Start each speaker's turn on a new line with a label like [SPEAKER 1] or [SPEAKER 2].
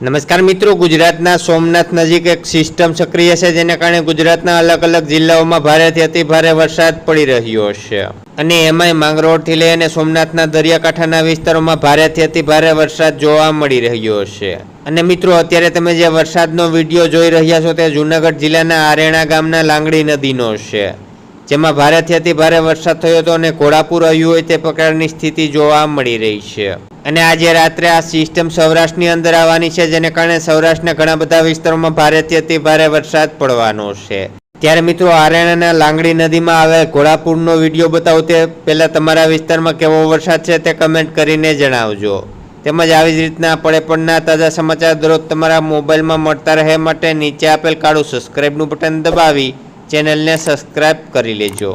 [SPEAKER 1] નમસ્કાર મિત્રો, ગુજરાતના સોમનાથ નજીક એક સિસ્ટમ સક્રિય છે જેને કારણે ગુજરાતના અલગ અલગ જિલ્લાઓમાં ભારેથી અતિ ભારે વરસાદ પડી રહ્યો છે. અને એમાંય માંગરોળથી લઈ અને સોમનાથના દરિયાકાંઠાના વિસ્તારોમાં ભારેથી અતિ ભારે વરસાદ જોવા મળી રહ્યો છે. અને મિત્રો, અત્યારે તમે જે વરસાદનો વીડિયો જોઈ રહ્યા છો તે જૂનાગઢ જિલ્લાના આરેણા ગામના લાંગડી નદીનો છે. જેમાં ભારેથી અતિ ભારે વરસાદ થયો હતો અને ઘોડાપુર આવ્યું હોય તે પ્રકારની સ્થિતિ જોવા મળી રહી છે. અને આજે રાત્રે આ સિસ્ટમ સૌરાષ્ટ્રની અંદર આવવાની છે, જેને કારણે સૌરાષ્ટ્રના ઘણા બધા વિસ્તારોમાં ભારેથી અતિ ભારે વરસાદ પડવાનો છે. ત્યારે મિત્રો આરણ્યના લાંગડી નદીમાં આવેલ ઘોડાપુરનો વીડિયો બતાવો તે પહેલા તમારા વિસ્તારમાં કેવો વરસાદ છે તે કમેન્ટ કરીને જણાવજો. તેમજ આવી જ રીતના પડે પડના તાજા સમાચાર દરરોજ તમારા મોબાઈલમાં મળતા રહે માટે નીચે આપેલ કાળું સબસ્ક્રાઇબનું બટન દબાવી ચેનલને સબસ્ક્રાઇબ કરી લેજો.